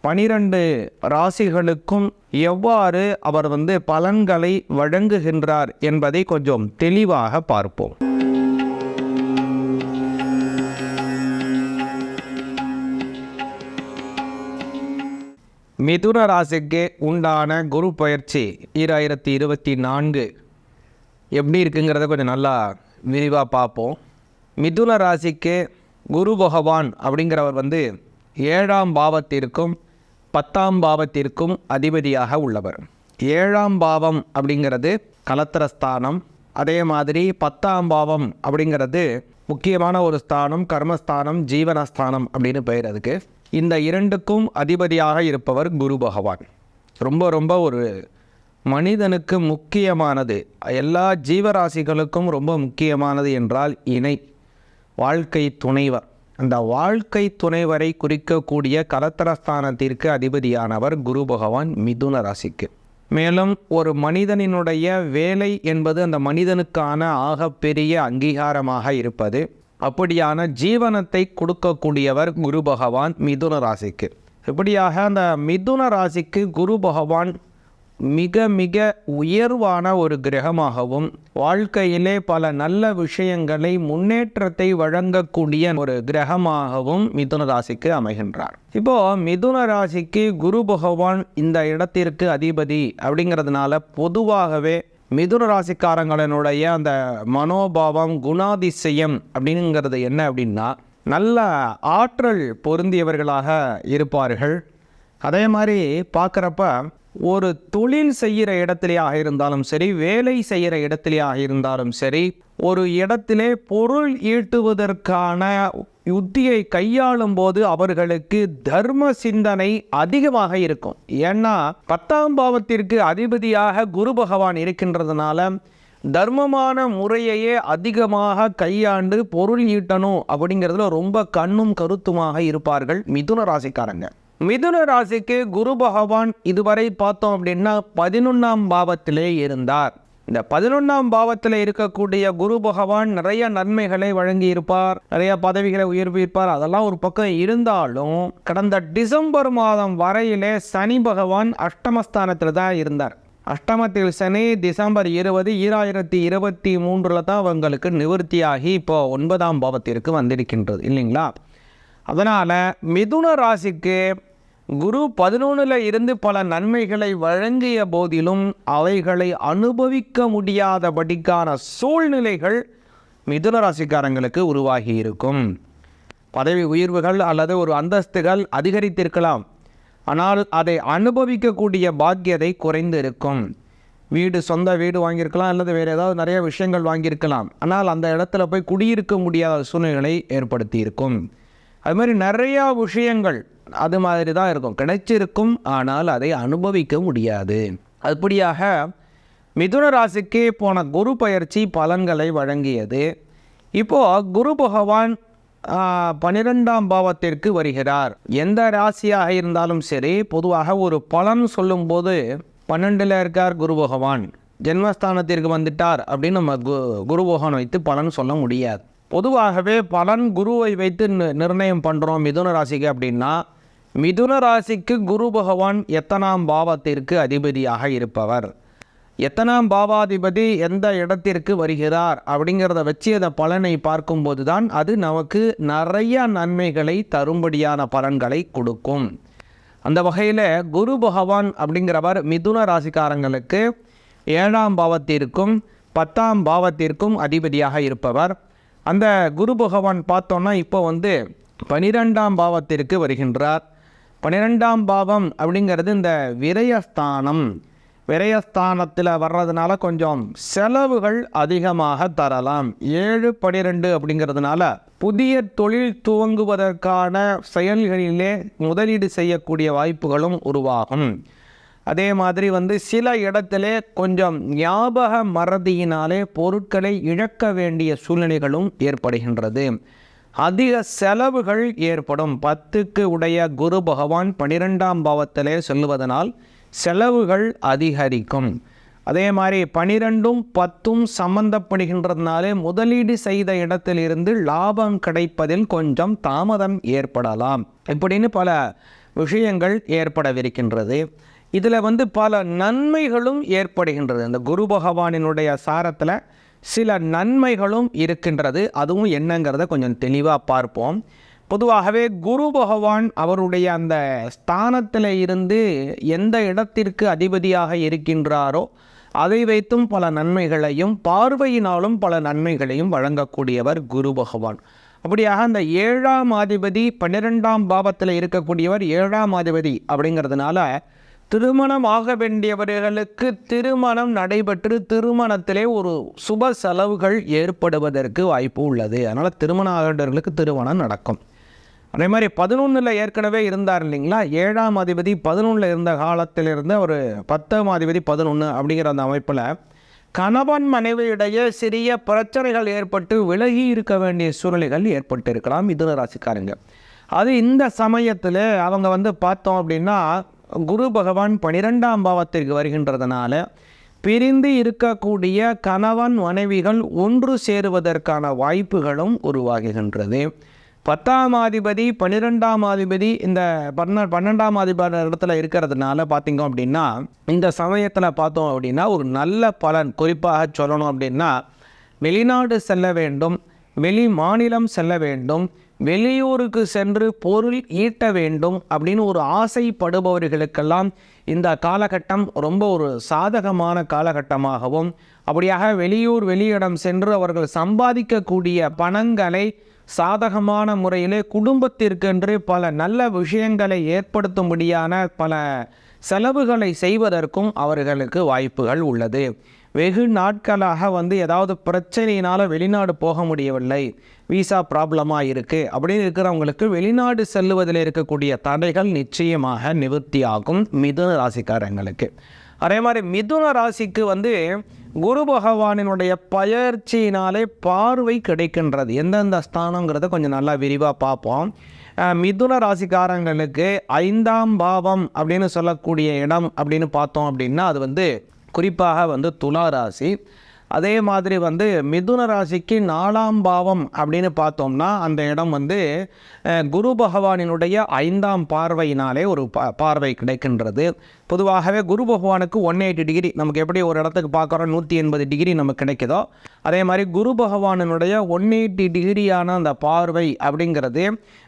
பனிரெண்டு ராசிகளுக்கும் எவ்வாறு அவர் வந்து பலன்களை வழங்குகின்றார் என்பதை கொஞ்சம் தெளிவாக பார்ப்போம். மிதுன ராசிக்கு உண்டான குரு பயிற்சி ஈராயிரத்தி இருபத்தி நான்கு. எப்படி இருக்குங்கிறத கொஞ்சம் நல்லா விரிவாக பார்ப்போம். மிதுன ராசிக்கு குரு பகவான் அப்படிங்கிறவர் வந்து ஏழாம் பாவத்திற்கும் பத்தாம் பாவத்திற்கும் அதிபதியாக உள்ளவர். ஏழாம் பாவம் அப்படிங்கிறது கலத்திரஸ்தானம் அதே மாதிரி பத்தாம் பாவம் அப்படிங்கிறது முக்கியமான ஒரு ஸ்தானம் கர்மஸ்தானம் ஜீவனஸ்தானம் அப்படின்னு பெயர் அதுக்கு. இந்த இரண்டுக்கும் அதிபதியாக இருப்பவர் குரு பகவான். ரொம்ப ரொம்ப ஒரு மனிதனுக்கு முக்கியமானது. எல்லா ஜீவராசிகளுக்கும் ரொம்ப முக்கியமானது என்றால் இணை. வாழ்க்கை துணைவர். அந்த வாழ்க்கை துணைவரை குறிக்கக்கூடிய கலத்திரஸ்தானத்திற்கு அதிபதியானவர் குரு பகவான் மிதுன ராசிக்கு. மேலும் ஒரு மனிதனினுடைய வேலை என்பது அந்த மனிதனுக்கான ஆகப்பெரிய அங்கீகாரமாக இருப்பது அப்படியான ஜீவனத்தை கொடுக்கக்கூடியவர் குரு பகவான் மிதுன ராசிக்கு. இப்படியாக அந்த மிதுன ராசிக்கு குரு பகவான் மிக மிக உயர்வான ஒரு கிரகமாகவும் வாழ்க்கையிலே பல நல்ல விஷயங்களை முன்னேற்றத்தை வழங்கக்கூடிய ஒரு கிரகமாகவும் மிதுன ராசிக்கு அமைகின்றார். இப்போ மிதுன ராசிக்கு குரு பகவான் இந்த இடத்திற்கு அதிபதி அப்படிங்கிறதுனால பொதுவாகவே மிதுன ராசிக்காரங்களினுடைய அந்த மனோபாவம் குணாதிசயம் அப்படிங்கிறது என்ன அப்படின்னா நல்ல ஆற்றல் பொருந்தியவர்களாக இருப்பார்கள். அதே மாதிரி பார்க்குறப்ப ஒரு தொழில் செய்கிற இடத்துலையாக இருந்தாலும் சரி வேலை செய்கிற இடத்துலையாக இருந்தாலும் சரி ஒரு இடத்திலே பொருள் ஈட்டுவதற்கான யுத்தியை கையாளும் போது அவர்களுக்கு தர்ம சிந்தனை அதிகமாக இருக்கும். ஏன்னா பத்தாம் பாவத்திற்கு அதிபதியாக குரு பகவான் இருக்கின்றதுனால தர்மமான முறையையே அதிகமாக கையாண்டு பொருள் ஈட்டணும் அப்படிங்கிறதுல ரொம்ப கண்ணும் கருத்துமாக இருப்பார்கள் மிதுன ராசிக்காரங்க. மிதுன ராசிக்கு குரு பகவான் இதுவரை பார்த்தோம் அப்படின்னா பதினொன்றாம் பாவத்திலே இருந்தார். இந்த பதினொன்றாம் பாவத்தில் இருக்கக்கூடிய குரு பகவான் நிறைய நன்மைகளை வழங்கி இருப்பார் நிறைய பதவிகளை உயர்வியிருப்பார். அதெல்லாம் ஒரு பக்கம் இருந்தாலும் கடந்த டிசம்பர் மாதம் வரையிலே சனி பகவான் அஷ்டமஸ்தானத்தில் தான் இருந்தார். அஷ்டமத்தில் சனி டிசம்பர் இருபது ஈராயிரத்தி இருபத்தி மூன்றில் தான் அவங்களுக்கு நிவர்த்தியாகி இப்போ ஒன்பதாம் பாவத்திற்கு வந்திருக்கின்றது இல்லைங்களா? அதனால் மிதுன ராசிக்கு குரு பதினொன்றில் இருந்து பல நன்மைகளை வழங்கிய போதிலும் அவைகளை அனுபவிக்க முடியாதபடிக்கான சூழ்நிலைகள் மிதுன ராசிக்காரங்களுக்கு உருவாகி இருக்கும். பதவி உயர்வுகள் அல்லது ஒரு அந்தஸ்துகள் அதிகரித்திருக்கலாம். ஆனால் அதை அனுபவிக்கக்கூடிய பாக்கியதை குறைந்து இருக்கும் வீடு சொந்த வீடு வாங்கியிருக்கலாம் அல்லது வேறு ஏதாவது நிறைய விஷயங்கள் வாங்கியிருக்கலாம். ஆனால் அந்த இடத்துல போய் குடியிருக்க முடியாத சூழ்நிலை ஏற்படுத்தி இருக்கும் அது மாதிரி நிறையா விஷயங்கள் அது மாதிரி தான் இருக்கும். கிடைச்சிருக்கும் ஆனால் அதை அனுபவிக்க முடியாது. அப்படியாக மிதுன ராசிக்கு போன குரு பயிற்சி பலன்களை வழங்கியது. இப்போது குரு பகவான் பன்னிரெண்டாம் பாவத்திற்கு வருகிறார். எந்த ராசியாக இருந்தாலும் சரி பொதுவாக ஒரு பலன் சொல்லும்போது பன்னெண்டில் இருக்கார் குரு பகவான். ஜென்மஸ்தானத்திற்கு வந்துட்டார் அப்படின்னு நம்ம கு குரு பகவான் வைத்து பலன் சொல்ல முடியாது. பொதுவாகவே பலன் குருவை வைத்து நி- நிர்ணயம் பண்ணுறோம் மிதுன ராசிக்கு அப்படின்னா மிதுன ராசிக்கு குரு பகவான் எத்தனாம் பாவத்திற்கு அதிபதியாக இருப்பவர். எத்தனாம் பாவாதிபதி எந்த இடத்திற்கு வருகிறார் அப்படிங்கிறத வச்சு அந்த பலனை பார்க்கும்போது தான் அது நமக்கு நிறைய நன்மைகளை தரும்படியான பலன்களை கொடுக்கும். அந்த வகையில் குரு பகவான் அப்படிங்கிறவர் மிதுன ராசிக்காரங்களுக்கு ஏழாம் பாவத்திற்கும் பத்தாம் பாவத்திற்கும் அதிபதியாக இருப்பவர். அந்த குரு பகவான் பார்த்தோன்னா இப்போ வந்து பனிரெண்டாம் பாவத்திற்கு வருகின்றார். பன்னிரெண்டாம் பாவம் அப்படிங்கிறது இந்த விரயஸ்தானம். விரயஸ்தானத்தில் வர்றதுனால கொஞ்சம் செலவுகள் அதிகமாக தரலாம். ஏழு பனிரெண்டு அப்படிங்கிறதுனால புதிய தொழில் துவங்குவதற்கான செயல்களிலே முதலீடு செய்யக்கூடிய வாய்ப்புகளும் உருவாகும். அதே மாதிரி வந்து சில இடத்திலே கொஞ்சம் ஞாபக மறதியினாலே பொருட்களை இழக்க வேண்டிய சூழ்நிலைகளும் ஏற்படுகின்றது. அதிக செலவுகள் ஏற்படும் பத்துக்கு உடைய குரு பகவான் பனிரெண்டாம் பாவத்திலே சொல்லுவதனால் செலவுகள் அதிகரிக்கும். அதே மாதிரி பனிரெண்டும் பத்தும் சம்பந்தப்படுகின்றதுனாலே முதலீடு செய்த இடத்திலிருந்து லாபம் கிடைப்பதில் கொஞ்சம் தாமதம் ஏற்படலாம். இப்படின்னு பல விஷயங்கள் ஏற்படவிருக்கின்றது. இதில் வந்து பல நன்மைகளும் ஏற்படுகின்றது. இந்த குரு பகவானினுடைய சாரத்தில் சில நன்மைகளும் இருக்கின்றது. அதுவும் என்னங்கிறத கொஞ்சம் தெளிவாக பார்ப்போம். பொதுவாகவே குரு பகவான் அவருடைய அந்த ஸ்தானத்தில் இருந்து எந்த இடத்திற்கு அதிபதியாக இருக்கின்றாரோ அதை வைத்தும் பல நன்மைகளையும் பார்வையினாலும் பல நன்மைகளையும் வழங்கக்கூடியவர் குரு பகவான். அப்படியாக அந்த ஏழாம் அதிபதி பன்னிரெண்டாம் பாவத்தில் இருக்கக்கூடியவர் ஏழாம் அதிபதி அப்படிங்கிறதுனால திருமணம் ஆக வேண்டியவர்களுக்கு திருமணம் நடைபெற்று திருமணத்திலே ஒரு சுப செலவுகள் ஏற்படுவதற்கு வாய்ப்பு உள்ளது. அதனால் திருமணம் ஆகின்றவர்களுக்கு திருமணம் நடக்கும். அதே மாதிரி பதினொன்றில் ஏற்கனவே இருந்தார் இல்லைங்களா? ஏழாம் அதிபதி பதினொன்றில் இருந்த காலத்திலிருந்து ஒரு பத்தாம் அதிபதி பதினொன்று அப்படிங்கிற அந்த அமைப்பில் கணவன் மனைவியிடையே சிறிய பிரச்சனைகள் ஏற்பட்டு விலகி இருக்க வேண்டிய சூழ்நிலைகள் ஏற்பட்டு இருக்கலாம் மிதுன ராசிக்காரங்க. அது இந்த சமயத்தில் அவங்க வந்து பார்த்தோம் அப்படின்னா குரு பகவான் பனிரெண்டாம் பாவத்திற்கு வருகின்றதுனால பிரிந்து இருக்கக்கூடிய கணவன் மனைவிகள் ஒன்று சேருவதற்கான வாய்ப்புகளும் உருவாகுகின்றது. பத்தாம் அதிபதி பன்னிரெண்டாம் அதிபதி இந்த பன்ன பன்னெண்டாம் அதிபதி இடத்துல இருக்கிறதுனால பார்த்தீங்க அப்படின்னா இந்த சமயத்தில் பார்த்தோம் அப்படின்னா ஒரு நல்ல பலன் குறிப்பாக சொல்லணும் அப்படின்னா வெளிநாடு செல்ல வேண்டும் வெளி மாநிலம் செல்ல வேண்டும் வெளியூருக்கு சென்று பொருள் ஈட்ட வேண்டும் அப்படின்னு ஒரு ஆசைப்படுபவர்களுக்கெல்லாம் இந்த காலகட்டம் ரொம்ப ஒரு சாதகமான காலகட்டமாகவும் அப்படியாக வெளியூர் வெளியிடம் சென்று அவர்கள் சம்பாதிக்கக்கூடிய பணங்களை சாதகமான முறையிலே குடும்பத்திற்கென்று பல நல்ல விஷயங்களை ஏற்படுத்தும்படியான பல செலவுகளை செய்வதற்கும் அவர்களுக்கு வாய்ப்புகள் உள்ளது. வெகு நாட்களாக வந்து ஏதாவது பிரச்சனையினால் வெளிநாடு போக முடியவில்லை. விசா ப்ராப்ளமாக இருக்குது அப்படின்னு இருக்கிறவங்களுக்கு வெளிநாடு செல்லுவதில் இருக்கக்கூடிய தடைகள் நிச்சயமாக நிவர்த்தி ஆகும் மிதுன ராசிக்காரங்களுக்கு. அதே மாதிரி மிதுன ராசிக்கு வந்து குரு பகவானினுடைய பயிற்சியினாலே பார்வை கிடைக்கின்றது. எந்தெந்த ஸ்தானங்கிறத கொஞ்சம் நல்லா விரிவாக பார்ப்போம். மிதுன ராசிக்காரங்களுக்கு ஐந்தாம் பாவம் அப்படின்னு சொல்லக்கூடிய இடம் அப்படின்னு பார்த்தோம் அப்படின்னா அது வந்து குறிப்பாக வந்து துலா ராசி. அதே மாதிரி வந்து மிதுன ராசிக்கு நாலாம் பாவம் அப்படின்னு பார்த்தோம்னா அந்த இடம் வந்து குரு பகவானினுடைய ஐந்தாம் பார்வையினாலே ஒரு பா பார்வை கிடைக்கின்றது. பொதுவாகவே குரு பகவானுக்கு ஒன் எயிட்டி டிகிரி நமக்கு எப்படி ஒரு இடத்துக்கு பார்க்குறோம் நூற்றி எண்பது டிகிரி நமக்கு கிடைக்குதோ அதே மாதிரி குரு பகவானினுடைய ஒன் எயிட்டி டிகிரியான அந்த பார்வை அப்படிங்கிறது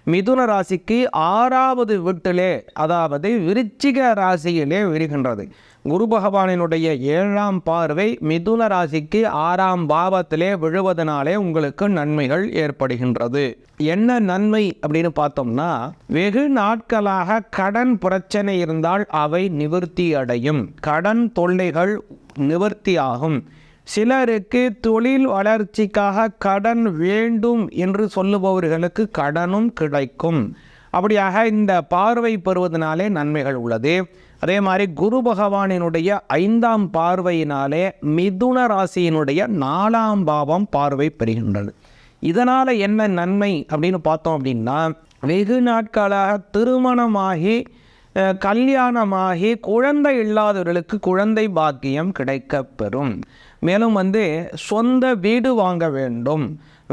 மிதுன ராசிக்கு ஆறாவது வீட்டிலே அதாவது விருச்சிக ராசியிலே விரிகின்றது. குரு பகவானினுடைய ஏழாம் பார்வை மிதுன ராசிக்கு ஆறாம் பாவத்திலே விழுவதனாலே உங்களுக்கு நன்மைகள் ஏற்படுகின்றது. என்ன நன்மை அப்படின்னு பார்த்தோம்னா வெகு நாட்களாக கடன் பிரச்சனை இருந்தால் அவை நிவர்த்தி அடையும். கடன் தொல்லைகள் நிவர்த்தியாகும் சிலருக்கு தொழில் வளர்ச்சிக்காக கடன் வேண்டும் என்று சொல்லுபவர்களுக்கு கடனும் கிடைக்கும். அப்படியாக இந்த பார்வை பெறுவதனாலே நன்மைகள் உள்ளது. அதே மாதிரி குரு பகவானினுடைய ஐந்தாம் பார்வையினாலே மிதுன ராசியினுடைய நாலாம் பாவம் பார்வை பெறுகின்றது. இதனால் என்ன நன்மை அப்படின்னு பார்த்தோம் அப்படின்னா வெகு நாட்களாக திருமணமாகி கல்யாணமாகி குழந்தை இல்லாதவர்களுக்கு குழந்தை பாக்கியம் கிடைக்கப்பெறும். மேலும் வந்து சொந்த வீடு வாங்க வேண்டும்.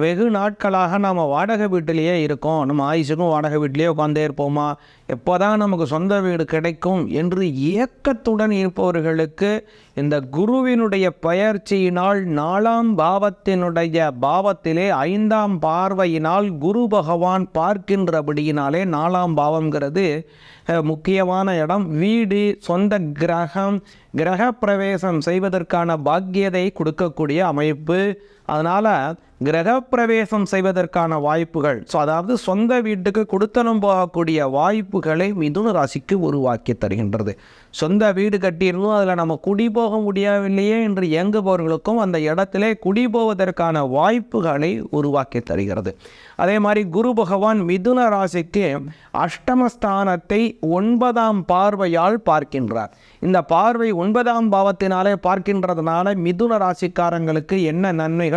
வெகு நாட்களாக நம்ம வாடகை வீட்டிலேயே இருக்கோம். நம்ம ஆயுஷுக்கும் வாடகை வீட்டிலேயே உட்காந்தே இருப்போமா? எப்போ தான் நமக்கு சொந்த வீடு கிடைக்கும் என்று ஏக்கத்துடன் இருப்பவர்களுக்கு இந்த குருவினுடைய பயிற்சியினால் நாலாம் பாவத்தினுடைய பாவத்திலே ஐந்தாம் பார்வையினால் குரு பகவான் பார்க்கின்றபடியினாலே நாலாம் பாவம்ங்கிறது முக்கியமான இடம். வீடு சொந்த கிரகம் கிரக பிரவேசம் செய்வதற்கான பாக்கியதை கொடுக்கக்கூடிய அமைப்பு அதனால் கிரகப்பிரவேசம் செய்வதற்கான வாய்ப்புகள் ஸோ அதாவது சொந்த வீட்டுக்கு கொடுத்தனம் போகக்கூடிய வாய்ப்புகளை மிதுன ராசிக்கு உருவாக்கி தருகின்றது. சொந்த வீடு கட்டியிருந்தும் அதில் நம்ம குடி போக முடியவில்லையே என்று இயங்குபவர்களுக்கும் அந்த இடத்திலே குடி போவதற்கான வாய்ப்புகளை உருவாக்கி தருகிறது. அதே மாதிரி குரு பகவான் மிதுன ராசிக்கு அஷ்டமஸ்தானத்தை ஒன்பதாம் பார்வையால் பார்க்கின்றார். இந்த பார்வை ஒன்பதாம் பாவத்தினாலே பார்க்கின்றதுனால மிதுன ராசிக்காரங்களுக்கு என்ன நன்மைகள்?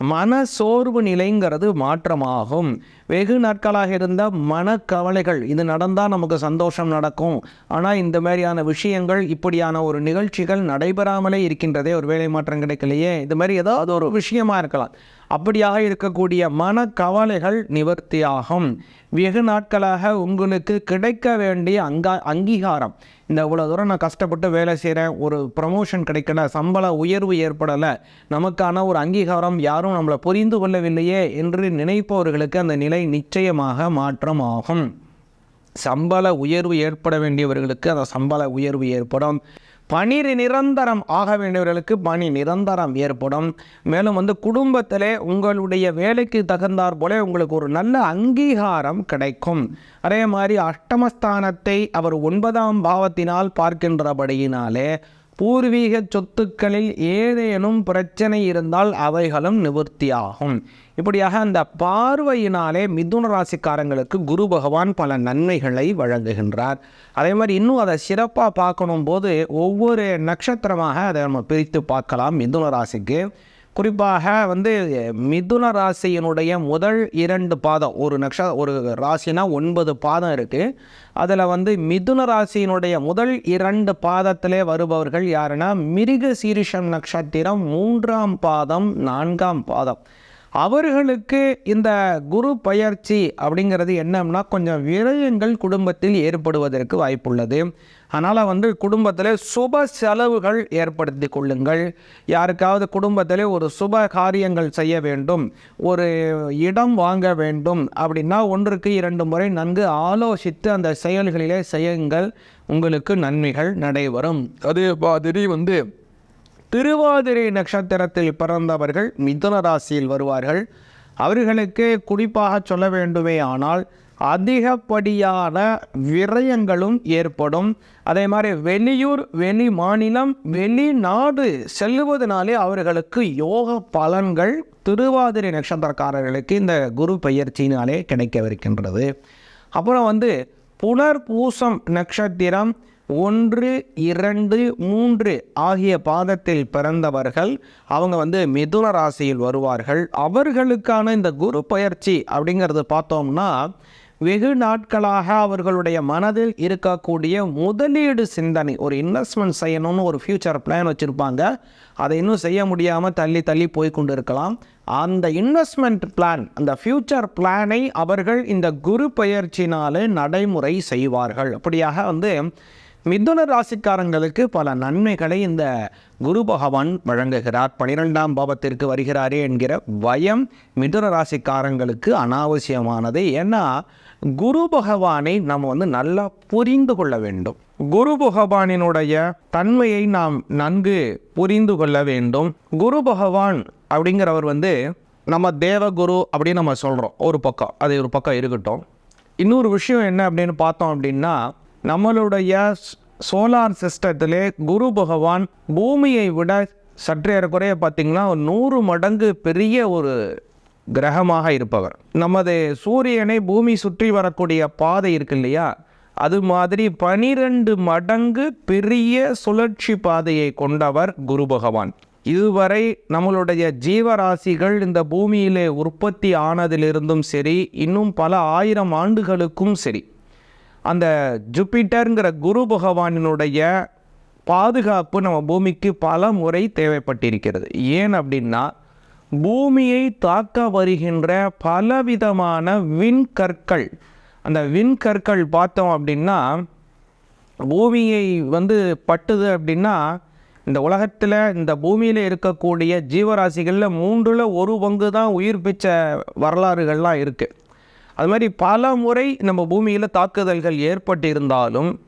மன சோர்வு நிலைங்கிறது மாற்றமாகும். வெகு நாட்களாக இருந்த மனக்கவலைகள் இது நடந்தால் நமக்கு சந்தோஷம் நடக்கும். ஆனால் இந்த மாதிரியான விஷயங்கள் இப்படியான ஒரு நிகழ்ச்சிகள் நடைபெறாமலே இருக்கின்றதே ஒரு வேலை மாற்றம் கிடைக்கலையே இது மாதிரி ஏதாவது ஒரு விஷயமா இருக்கலாம். அப்படியாக இருக்கக்கூடிய மனக்கவலைகள் நிவர்த்தியாகும். வெகு நாட்களாக உங்களுக்கு கிடைக்க வேண்டிய அங்கா அங்கீகாரம். இந்த இவ்வளோ தூரம் நான் கஷ்டப்பட்டு வேலை செய்கிறேன் ஒரு ப்ரமோஷன் கிடைக்கல சம்பள உயர்வு ஏற்படலை நமக்கான ஒரு அங்கீகாரம் யாரும் நம்மளை புரிந்து கொள்ளவில்லையே என்று நினைப்பவர்களுக்கு அந்த நிலை நிச்சயமாக மாற்றம் ஆகும் சம்பள உயர்வு ஏற்பட வேண்டியவர்களுக்கு அந்த சம்பள உயர்வு ஏற்படும். பணி நிரந்தரம் ஆக வேண்டியவர்களுக்கு பணி நிரந்தரம் ஏற்படும். மேலும் வந்து குடும்பத்திலே உங்களுடைய வேலைக்கு தகுந்தார் போல உங்களுக்கு ஒரு நல்ல அங்கீகாரம் கிடைக்கும். அதே மாதிரி அஷ்டமஸ்தானத்தை அவர் ஒன்பதாம் பாவத்தினால் பார்க்கின்றபடியினாலே பூர்வீக சொத்துக்களில் ஏதேனும் பிரச்சனை இருந்தால் அவைகளும் நிவர்த்தியாகும். இப்படியாக அந்த பார்வையினாலே மிதுன ராசிக்காரங்களுக்கு குரு பகவான் பல நன்மைகளை வழங்குகின்றார். அதே மாதிரி இன்னும் அதை சிறப்பாக பார்க்கணும் போது ஒவ்வொரு நட்சத்திரமாக அதை நம்ம பிரித்து பார்க்கலாம். மிதுன ராசிக்கு குறிப்பாக வந்து மிதுன ராசியினுடைய முதல் இரண்டு பாதம் ஒரு நக்ஷ ஒரு ராசினா ஒன்பது பாதம் இருக்குது அதில் வந்து மிதுன ராசியினுடைய முதல் இரண்டு பாதத்திலே வருபவர்கள் யாருன்னா மிருக சீரிஷம் நட்சத்திரம் மூன்றாம் பாதம் நான்காம் பாதம். அவர்களுக்கு இந்த குரு பயிற்சி அப்படிங்கிறது என்னம்னா கொஞ்சம் விரயங்கள் குடும்பத்தில் ஏற்படுவதற்கு வாய்ப்புள்ளது. அதனால் வந்து குடும்பத்தில் சுப செலவுகள் ஏற்படுத்தி கொள்ளுங்கள். யாருக்காவது குடும்பத்தில் ஒரு சுப காரியங்கள் செய்ய வேண்டும் ஒரு இடம் வாங்க வேண்டும் அப்படின்னா ஒன்றுக்கு இரண்டு முறை நன்கு ஆலோசித்து அந்த செயல்களிலே செய்யுங்கள். உங்களுக்கு நன்மைகள் நடைபெறும். அதே மாதிரி வந்து திருவாதிரை நட்சத்திரத்தில் பிறந்தவர்கள் மிதுன ராசியில் வருவார்கள். அவர்களுக்கு குறிப்பாக சொல்ல வேண்டுமே ஆனால் அதிகப்படியான விரயங்களும் ஏற்படும். அதே மாதிரி வெளியூர் வெளி மாநிலம் வெளிநாடு செல்லுவதனாலே அவர்களுக்கு யோக பலன்கள் திருவாதிரை நட்சத்திரக்காரர்களுக்கு இந்த குரு பயிற்சியினாலே கிடைக்கவிருக்கின்றது. அப்புறம் வந்து புனர் பூசம் நட்சத்திரம் ஒன்று இரண்டு மூன்று ஆகிய பாதத்தில் பிறந்தவர்கள் அவங்க வந்து மிதுன ராசியில் வருவார்கள். அவர்களுக்கான இந்த குரு பயிற்சி அப்படிங்கிறது பார்த்தோம்னா வெகு நாட்களாக அவர்களுடைய மனதில் இருக்கக்கூடிய முதலீடு சிந்தனை ஒரு இன்வெஸ்ட்மெண்ட் செய்யணும்னு ஒரு ஃப்யூச்சர் பிளான் வச்சுருப்பாங்க. அதை இன்னும் செய்ய முடியாமல் தள்ளி தள்ளி போய் கொண்டு இருக்கலாம் அந்த இன்வெஸ்ட்மெண்ட் பிளான் அந்த ஃப்யூச்சர் பிளானை அவர்கள் இந்த குரு பயிற்சினாலே நடைமுறை செய்வார்கள். அப்படியாக வந்து மிதுன ராசிக்காரங்களுக்கு பல நன்மைகளை இந்த குரு பகவான் வழங்குகிறார். பனிரெண்டாம் பாவத்திற்கு வருகிறாரே என்கிற பயம் மிதுன ராசிக்காரங்களுக்கு அனாவசியமானது. ஏன்னா குரு பகவானை நம்ம வந்து நல்லா புரிந்து கொள்ள வேண்டும். குரு பகவானினுடைய தன்மையை நாம் நன்கு புரிந்து கொள்ள வேண்டும். குரு பகவான் அப்படிங்கிறவர் வந்து நம்ம தேவகுரு அப்படின்னு நம்ம சொல்கிறோம் ஒரு பக்கம். அது ஒரு பக்கம் இருக்கட்டும். இன்னொரு விஷயம் என்ன அப்படின்னு பார்த்தோம் அப்படின்னா நம்மளுடைய சோலார் சிஸ்டத்திலே குரு பகவான் பூமியை விட சற்றே குறைய பார்த்திங்கன்னா ஒரு நூறு மடங்கு பெரிய ஒரு கிரகமாக இருப்பவர். நமது சூரியனை பூமி சுற்றி வரக்கூடிய பாதை இருக்கு இல்லையா? அது மாதிரி பனிரெண்டு மடங்கு பெரிய சுழற்சி பாதையை கொண்டவர் குரு பகவான். இதுவரை நம்மளுடைய ஜீவராசிகள் இந்த பூமியிலே உற்பத்தி ஆனதிலிருந்தும் சரி இன்னும் பல ஆயிரம் ஆண்டுகளுக்கும் சரி அந்த ஜூபிட்டருங்கிற குரு பகவானினுடைய பாதுகாப்பு நம்ம பூமிக்கு பல முறை தேவைப்பட்டிருக்கிறது. ஏன் அப்படின்னா பூமியை தாக்க வருகின்ற பலவிதமான விண்கற்கள். அந்த விண்கற்கள் பார்த்தோம் அப்படின்னா பூமியை வந்து பட்டுது அப்படின்னா இந்த உலகத்தில் இந்த பூமியில் இருக்கக்கூடிய ஜீவராசிகளில் மூன்றில் ஒரு பங்கு தான் உயிர் பிச்ச வரலாறுகள்லாம் இருக்குது அது மாதிரி பல முறை நம்ம பூமியில் தாக்குதல்கள் ஏற்பட்டிருந்தாலும்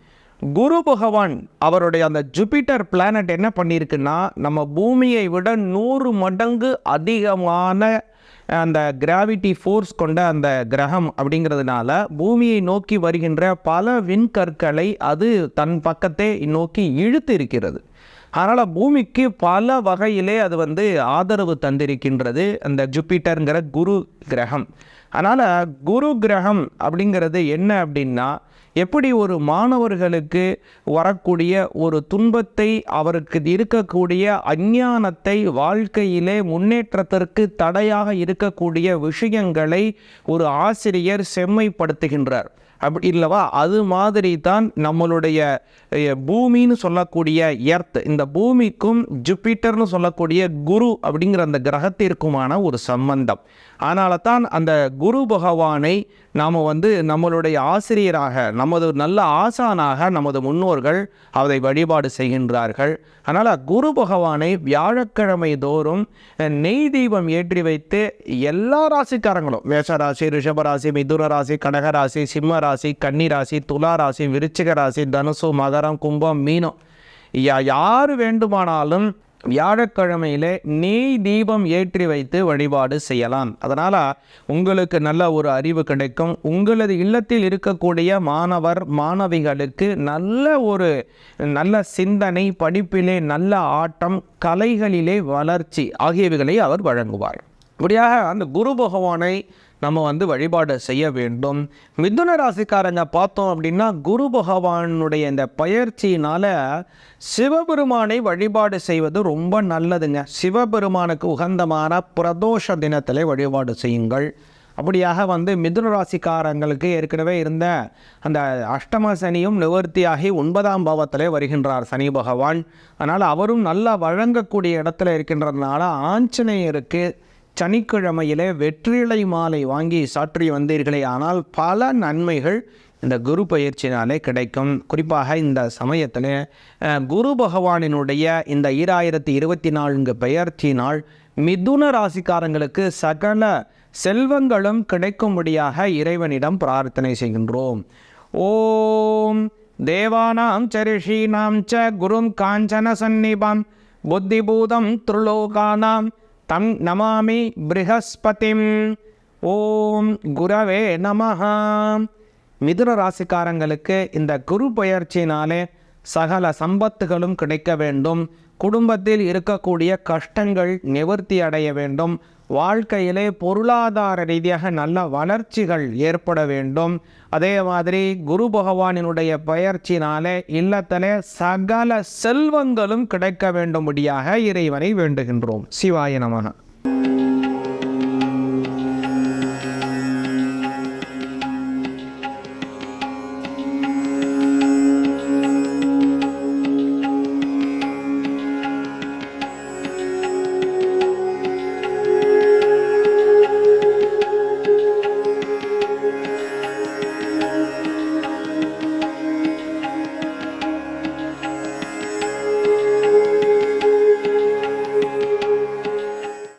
குரு பகவான் அவருடைய அந்த ஜூபிட்டர் பிளானட் என்ன பண்ணியிருக்குன்னா நம்ம பூமியை விட நூறு மடங்கு அதிகமான அந்த கிராவிட்டி ஃபோர்ஸ் கொண்ட அந்த கிரகம் அப்படிங்கிறதுனால பூமியை நோக்கி வருகின்ற பல விண்கற்களை அது தன் பக்கத்தை நோக்கி இழுத்து இருக்கிறது அதனால் பூமிக்கு பல வகையிலே அது வந்து ஆதரவு தந்திருக்கின்றது அந்த ஜூபிட்டருங்கிற குரு கிரகம். அதனால் குரு கிரகம் அப்படிங்கிறது என்ன அப்படின்னா எப்படி ஒரு மாணவர்களுக்கு வரக்கூடிய ஒரு துன்பத்தை அவருக்கு இருக்கக்கூடிய அஞ்ஞானத்தை வாழ்க்கையிலே முன்னேற்றத்திற்கு தடையாக இருக்கக்கூடிய விஷயங்களை ஒரு ஆசிரியர் செம்மைப்படுத்துகின்றார். அப்படி இல்லவா? அது மாதிரி தான் நம்மளுடைய பூமின்னு சொல்லக்கூடிய எர்த். இந்த பூமிக்கும் ஜூபிட்டர்னு சொல்லக்கூடிய குரு அப்படிங்கிற அந்த கிரகத்திற்குமான ஒரு சம்பந்தம். அதனால தான் அந்த குரு பகவானை நாம் வந்து நம்மளுடைய ஆசிரியராக நமது நல்ல ஆசானாக நமது முன்னோர்கள் அதை வழிபாடு செய்கின்றார்கள். அதனால் குரு பகவானை வியாழக்கிழமை தோறும் நெய் தீபம் ஏற்றி வைத்து எல்லா ராசிக்காரங்களும் மேஷராசி ரிஷபராசி மிதுன ராசி கடகராசி சிம்ம ராசி கன்னி ராசி துலா ராசி விருச்சிக ராசி தனுசு மகரம் கும்பம் மீனம் யா யார் வேண்டுமானாலும் வியாழக்கிழமையிலே நெய் தீபம் ஏற்றி வைத்து வழிபாடு செய்யலாம். அதனால் உங்களுக்கு நல்ல ஒரு அறிவு கிடைக்கும். உங்களது இல்லத்தில் இருக்கக்கூடிய மாணவர் மாணவிகளுக்கு நல்ல ஒரு நல்ல சிந்தனை படிப்பிலே நல்ல ஆட்டம் கலைகளிலே வளர்ச்சி ஆகியவைகளை அவர் வழங்குவார். இப்படியாக அந்த குரு பகவானை நம்ம வந்து வழிபாடு செய்ய வேண்டும். மிதுன ராசிக்காரங்க பார்த்தோம் அப்படின்னா குரு பகவானுடைய இந்த பயிற்சியினால் சிவபெருமானை வழிபாடு செய்வது ரொம்ப நல்லதுங்க. சிவபெருமானுக்கு உகந்தமான பிரதோஷ தினத்தில் வழிபாடு செய்யுங்கள். அப்படியாக வந்து மிதுன ராசிக்காரங்களுக்கு ஏற்கனவே இருந்த அந்த அஷ்டம சனியும் நிவர்த்தியாகி ஒன்பதாம் பாவத்திலே வருகின்றார் சனி பகவான். அதனால் அவரும் நல்லா வழங்கக்கூடிய இடத்துல இருக்கின்றதுனால ஆஞ்சநேயருக்கு சனிக்கிழமையிலே வெற்றிலை மாலை வாங்கி சாற்றி வந்தீர்களே ஆனால் பல நன்மைகள் இந்த குரு பயிற்சினாலே கிடைக்கும். குறிப்பாக இந்த சமயத்தில் குரு பகவானினுடைய இந்த ஈராயிரத்தி இருபத்தி நான்கு பெயர்ச்சியினால் மிதுன ராசிக்காரங்களுக்கு சகல செல்வங்களும் கிடைக்கும்படியாக இறைவனிடம் பிரார்த்தனை செய்கின்றோம். ஓம் தேவானாம் சரிஷீனாம் ச குரும் காஞ்சன சந்நிபம் புத்திபூதம் திருலோகானாம் தம் நமாமி ப்ரஹஸ்பதிம். ஓம் குரவே நமஹா. மிதுன ராசிக்காரங்களுக்கு இந்த குரு பயிற்சியினாலே சகல சம்பத்துகளும் கிடைக்க வேண்டும். குடும்பத்தில் இருக்கக்கூடிய கஷ்டங்கள் நிவர்த்தி அடைய வேண்டும். வாழ்க்கையிலே பொருளாதார ரீதியாக நல்ல வளர்ச்சிகள் ஏற்பட வேண்டும். அதே மாதிரி குரு பகவானினுடைய பயிற்சினாலே இல்லத்திலே சகல செல்வங்களும் கிடைக்க வேண்டும்படியாக இறைவனை வேண்டுகின்றோம். சிவாய நமன